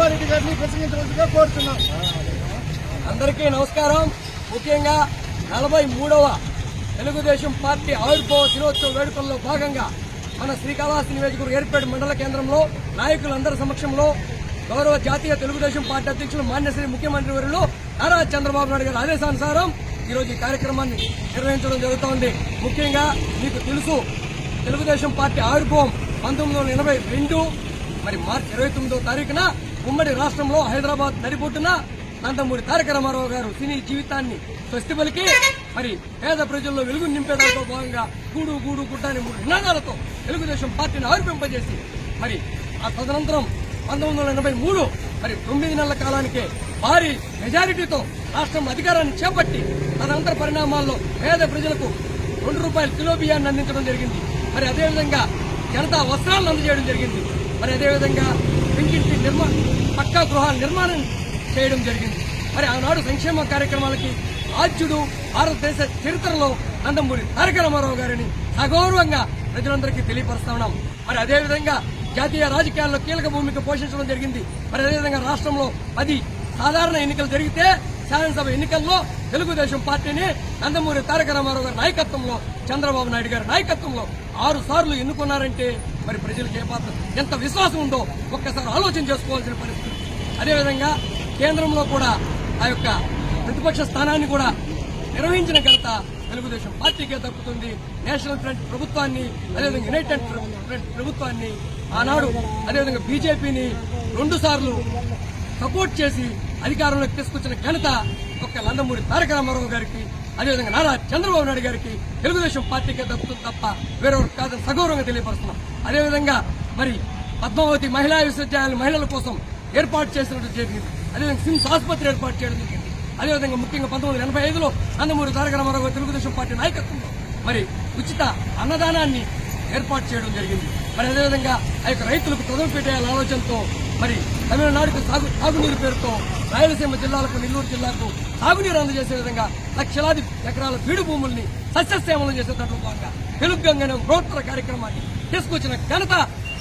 మాధవారెడ్డి గారిని ప్రసంగించవలసిగా కోరుతున్నాం. అందరికీ నమస్కారం. ముఖ్యంగా నలభై మూడవ తెలుగుదేశం పార్టీ ఆవిర్భావ దినోత్సవ వేడుకల్లో భాగంగా మన శ్రీకాళహస్తి నియోజకవర్గ ఏర్పేట మండల కేంద్రంలో నాయకులందరి సమక్షంలో గౌరవ జాతీయ తెలుగుదేశం పార్టీ అధ్యక్షులు మాన్యశ్రీ ముఖ్యమంత్రి వర్యులు నారా చంద్రబాబు నాయుడు గారి ఆదేశానుసారం ఈరోజు ఈ కార్యక్రమాన్ని నిర్వహించడం జరుగుతోంది. ముఖ్యంగా మీకు తెలుసు తెలుగుదేశం పార్టీ ఆవిర్భావం పంతొమ్మిది వందల ఎనభై రెండు మరి మార్చి ఇరవై తొమ్మిదో తారీఖున ఉమ్మడి రాష్ట్రంలో హైదరాబాద్ నడిపోతున్న నందమూరి తారక రామారావు గారు సినీ జీవితాన్ని స్వస్తి పలికి మరి పేద ప్రజల్లో వెలుగు నింపేదాంతో భాగంగా గూడు గూడు గుడ్డాని మూడు నినాదాలతో తెలుగుదేశం పార్టీని ఆవిర్భింపజేసి మరి ఆ తదనంతరం పంతొమ్మిది వందల ఎనభై మూడు మరి తొమ్మిది నెలల కాలానికే భారీ మెజారిటీతో రాష్ట్రం అధికారాన్ని చేపట్టి తదనంతర పరిణామాల్లో పేద ప్రజలకు రెండు రూపాయల కిలో బియ్యాన్ని అందించడం జరిగింది. మరి అదేవిధంగా జనతా వస్త్రాలను అందజేయడం జరిగింది. మరి అదేవిధంగా ఇంటింటి నిర్మా పక్కా గృహాల నిర్మాణం చేయడం జరిగింది. మరి ఆనాడు సంక్షేమ కార్యక్రమాలకి ఆద్యుడు భారతదేశ చరిత్రలో నందమూరి తారక రామారావు గారిని సగౌరవంగా ప్రజలందరికీ తెలియపరుస్తా ఉన్నాం. మరి అదేవిధంగా జాతీయ రాజకీయాల్లో కీలక భూమిక పోషించడం జరిగింది. మరి అదేవిధంగా రాష్ట్రంలో పది సాధారణ ఎన్నికలు జరిగితే శాసనసభ ఎన్నికల్లో తెలుగుదేశం పార్టీని నందమూరి తారక రామారావు గారి నాయకత్వంలో చంద్రబాబు నాయుడు గారి నాయకత్వంలో ఆరు సార్లు ఎన్నుకున్నారంటే మరి ప్రజలకు ఏ పాత్ర ఎంత విశ్వాసం ఉందో ఒక్కసారి ఆలోచన చేసుకోవాల్సిన పరిస్థితి. అదేవిధంగా కేంద్రంలో కూడా ఆ యొక్క ప్రతిపక్ష స్థానాన్ని కూడా నిర్వహించిన ఘనత తెలుగుదేశం పార్టీకే దక్కుతుంది. నేషనల్ ఫ్రంట్ ప్రభుత్వాన్ని అదేవిధంగా యునైటెడ్ ఫ్రంట్ ప్రభుత్వాన్ని ఆనాడు అదేవిధంగా బీజేపీని రెండు సార్లు సపోర్ట్ చేసి అధికారంలోకి తీసుకొచ్చిన ఘనత ఒక్క నందమూరి తారక రామారావు గారికి అదేవిధంగా నారా చంద్రబాబు నాయుడు గారికి తెలుగుదేశం పార్టీకే దక్కుతుంది తప్ప వేరొకరు కాదని సగౌరవంగా తెలియపరుస్తున్నాం. అదేవిధంగా మరి పద్మావతి మహిళా విశ్వవిద్యాలయం మహిళల కోసం ఏర్పాటు చేసినట్టు జరిగింది. అదేవిధంగా సిమ్స్ ఆసుపత్రి ఏర్పాటు చేయడం జరిగింది. అదేవిధంగా ముఖ్యంగా పంతొమ్మిది వందల ఎనభై ఐదులో నందమూరి తారక రామారావు తెలుగుదేశం పార్టీ నాయకత్వంలో మరి ఉచిత అన్నదానాన్ని ఏర్పాటు చేయడం జరిగింది. మరి అదేవిధంగా ఆ యొక్క రైతులకు తొందర పెట్టే ఆలోచనతో మరి తమిళనాడుకు సాగు సాగునీరు పేరుతో రాయలసీమ జిల్లాలకు నెల్లూరు జిల్లాకు సాగునీరు అందజేసే విధంగా లక్షలాది ఎకరాల బీడు భూముల్ని సస్యశ్యామలం చేసే దాంట్లో భాగంగా తెలుగు గంగనే బృహత్తర కార్యక్రమాన్ని తీసుకొచ్చిన ఘనత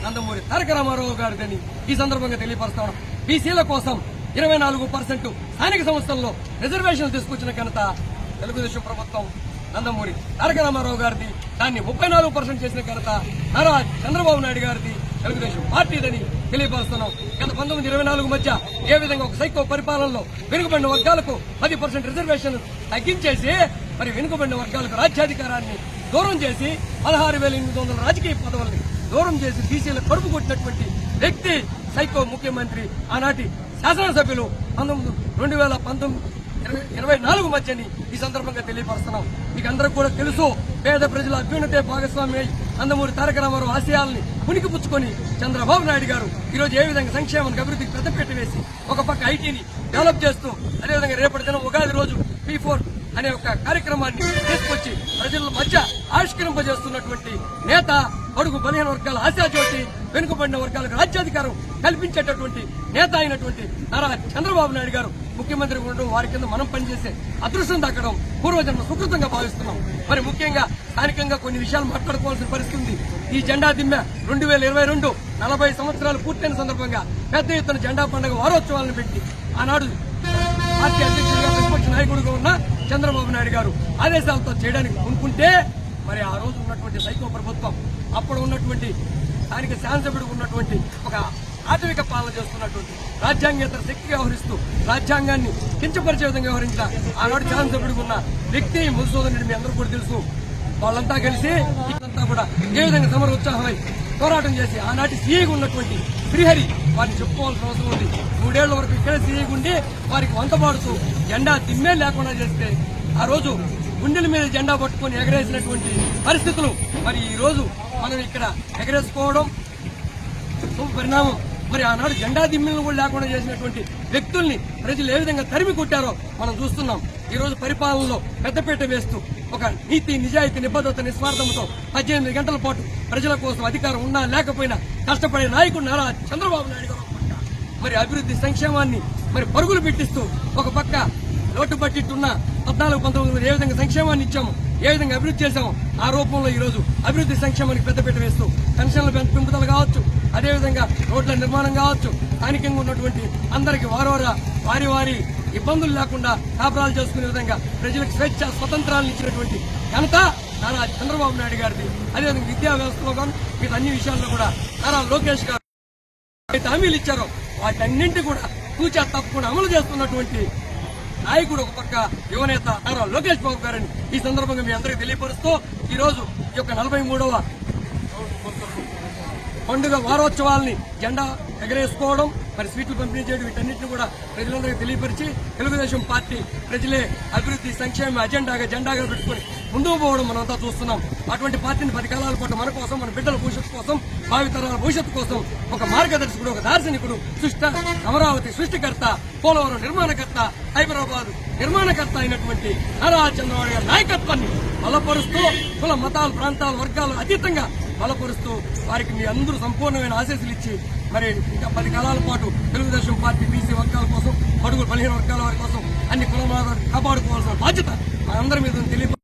నందమూరి తారక రామారావు గారిదని ఈ సందర్భంగా తెలియపరుస్తా బీసీల కోసం ఇరవై నాలుగు పర్సెంట్ స్థానిక సంస్థల్లో రిజర్వేషన్లు తీసుకొచ్చిన ఘనత తెలుగుదేశం ప్రభుత్వం నందమూరి తారక రామారావు గారిది. దాన్ని ముప్పై నాలుగు పర్సెంట్ చేసిన ఘనత నారా చంద్రబాబు నాయుడు గారిది. తెలుగుదేశం పార్టీదని తెలియపరుస్తున్నాం. గత పంతొమ్మిది ఇరవై నాలుగు మధ్య ఏ విధంగా ఒక సైకో పరిపాలనలో వెనుకబడిన వర్గాలకు పది పర్సెంట్ రిజర్వేషన్ తగ్గించేసి మరి వెనుకబడిన వర్గాలకు రాజ్యాధికారాన్ని దూరం చేసి పదహారు వేల ఎనిమిది వందల రాజకీయ పదవుల్ని దూరం చేసి బీసీల కడుపు కొట్టినటువంటి వ్యక్తి సైకో ముఖ్యమంత్రి ఆనాటి శాసనసభ్యులు పంతొమ్మిది రెండు వేల పంతొమ్మిది ఇరవై- ఇరవై నాలుగు మధ్యని ఈ సందర్భంగా తెలియపరుస్తున్నాం. మీకు అందరూ కూడా తెలుసు పేద ప్రజల అభ్యున్నతే భాగస్వామి నందమూరి తారక రామారావు ఆశయాల్ని పుచ్చుకొని చంద్రబాబు నాయుడు గారు ఈరోజు ఏ విధంగా సంక్షేమానికి అభివృద్ధికి పెద్దపీట వేసి ఒక పక్క ఐటీని డెవలప్ చేస్తూ అదేవిధంగా రేపటి దినం ఉగాది రోజు పీ ఫోర్ అనే ఒక కార్యక్రమాన్ని తీసుకొచ్చి ప్రజల మధ్య ఆవిష్కరింపజేస్తున్నటువంటి నేత అడుగు బలహీన వర్గాల ఆశాజ్యోతి వెనుకబడిన వర్గాలకు రాజ్యాధికారం కల్పించేటటువంటి నేత అయినటువంటి నారా చంద్రబాబు నాయుడు గారు. ముఖ్యమంత్రి ఉండడం వారి కింద మనం పనిచేసే అదృష్టం దక్కడం పూర్వజన్మ సుకృతంగా భావిస్తున్నాం. మరి ముఖ్యంగా స్థానికంగా కొన్ని విషయాలు మాట్లాడుకోవాల్సిన పరిస్థితి ఉంది. ఈ జెండా దిమ్మె రెండు వేల ఇరవై రెండు నలభై సంవత్సరాలు పూర్తయిన సందర్భంగా పెద్ద ఎత్తున జెండా పండుగ వారోత్సవాలను పెట్టి ఆనాడు పార్టీ అధ్యక్షుడిగా ప్రతిపక్ష నాయకుడిగా ఉన్న చంద్రబాబు నాయుడు గారు ఆదేశాలతో చేయడానికి కొనుక్కుంటే మరి ఆ రోజు ఉన్నటువంటి సైకో ప్రభుత్వం అప్పుడు ఉన్నటువంటి స్థానిక శాసనసభ్యుడికి ఉన్నటువంటి ఒక ఆటవిక పాలన చేస్తున్నటువంటి రాజ్యాంగేతర శక్తి వ్యవహరిస్తూ రాజ్యాంగాన్ని కించపరిచే విధంగా వ్యవహరించిన ఆనాడు శాసనసభ్యుడికి ఉన్న వ్యక్తి మధుసూదన్ రెడ్డి మీ అందరూ కూడా తెలుసు. వాళ్ళంతా కలిసి ఇదంతా కూడా ఏ విధంగా సమర ఉత్సాహమై పోరాటం చేసి ఆనాటి సీఈగా ఉన్నటువంటి శ్రీహరి వారిని చెప్పుకోవాల్సిన అవసరం ఉంది. మూడేళ్ళ వరకు ఇక్కడే సీఈగా ఉండి వారికి వంతపాడుతూ జెండా తిమ్మే లేకుండా చేస్తే ఆ రోజు గుండెల మీద జెండా పట్టుకొని ఎగరేసినటువంటి పరిస్థితులు. మరి ఈ రోజు మనం ఇక్కడ ఎగరేసుకోవడం పరిణామం. మరి ఆనాడు జెండా దిమ్మెలను కూడా లేకుండా చేసినటువంటి వ్యక్తుల్ని ప్రజలు ఏ విధంగా తరిమి కొట్టారో మనం చూస్తున్నాం. ఈరోజు పరిపాలనలో పెద్దపీట వేస్తూ ఒక నీతి నిజాయితీ నిబద్ధత నిస్వార్థంతో పద్దెనిమిది గంటల పాటు ప్రజల కోసం అధికారం ఉన్నా లేకపోయినా కష్టపడే నాయకుడు నారా చంద్రబాబు నాయుడు గారు మరి అభివృద్ధి సంక్షేమాన్ని మరి పరుగులు పెట్టిస్తూ ఒక పక్క లోటు పట్టిట్టున్న పద్నాలుగు పంతొమ్మిది ఏ విధంగా సంక్షేమాన్ని ఇచ్చాము ఏ విధంగా అభివృద్ధి చేశాము ఆ రూపంలో ఈరోజు అభివృద్ధి సంక్షేమానికి పెద్దపీట వేస్తూ పెన్షన్ల పెంపుదలు పెంపుదల కావచ్చు అదేవిధంగా రోడ్ల నిర్మాణం కావచ్చు స్థానికంగా ఉన్నటువంటి అందరికి వారోరా వారి వారి ఇబ్బందులు లేకుండా కాపురాలు చేసుకునే విధంగా ప్రజలకు స్వేచ్ఛ స్వతంత్రాలను ఇచ్చినటువంటి ఘనత నారా చంద్రబాబు నాయుడు గారిది. అదేవిధంగా విద్యా వ్యవస్థలో కానీ మిగతా అన్ని విషయాల్లో కూడా నారా లోకేష్ గారు అయితే హామీలు ఇచ్చారో వాటన్నింటి కూడా తూచా తప్పకుండా అమలు చేస్తున్నటువంటి నాయకుడు ఒక పక్క యువనేత నారా లోకేష్ బాబు గారని ఈ సందర్భంగా మీ అందరికీ తెలియపరుస్తూ ఈ రోజు ఈ యొక్క నలభై మూడవ పండుగ వారోత్సవాల్ని జెండా ఎగరేసుకోవడం మరి స్వీట్లు పంపిణీ చేయడం వీటన్నిటిని కూడా ప్రజలందరికీ తెలియపరిచి తెలుగుదేశం పార్టీ ప్రజలే అభివృద్ధి సంక్షేమ అజెండాగా జెండాగా పెట్టుకుని ముందుకు పోవడం మనంతా చూస్తున్నాం. అటువంటి పార్టీని పది కాలాల పాటు మన కోసం మన బిడ్డల భవిష్యత్తు కోసం భావితరాల భవిష్యత్తు కోసం ఒక మార్గదర్శకుడు ఒక దార్శనికుడు సృష్ట అమరావతి సృష్టికర్త పోలవరం నిర్మాణకర్త హైదరాబాద్ నిర్మాణకర్త అయినటువంటి నారా చంద్రబాబు గారి నాయకత్వాన్ని బలపరుస్తూ కుల మతాలు ప్రాంతాల వర్గాలు అతీతంగా బలపరుస్తూ వారికి మీ అందరూ సంపూర్ణమైన ఆశీస్సులు ఇచ్చి మరి ఇంకా పది కాలాల పాటు తెలుగుదేశం పార్టీ బీసీ వర్గాల కోసం బడుగు బలహీన వర్గాల వారి కోసం అన్ని కుల కాపాడుకోవాల్సిన బాధ్యత మనందరి మీద తెలియదు తెలియ